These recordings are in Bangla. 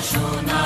Shona.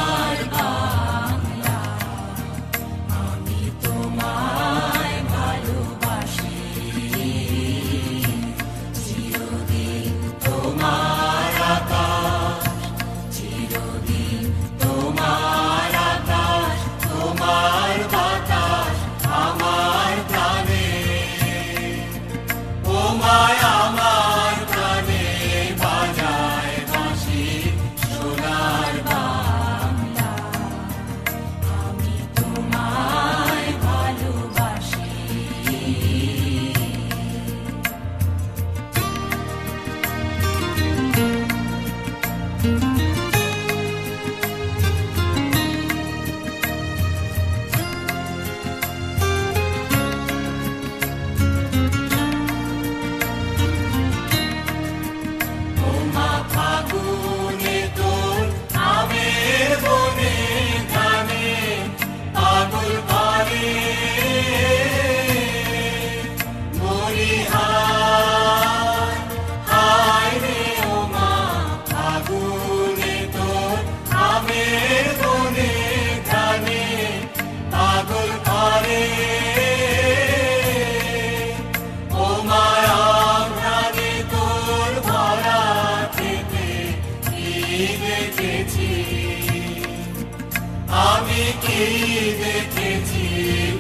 দেখেছি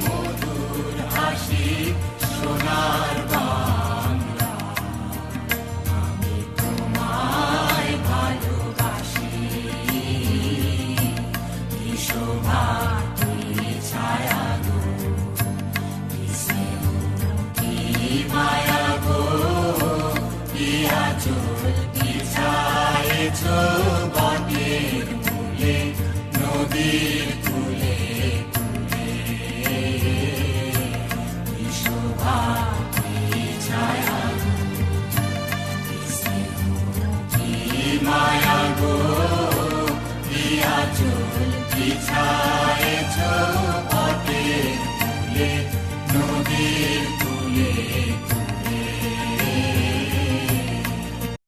মধুর হাসি সোনার বিছায়েছ পটে নদীর কুলে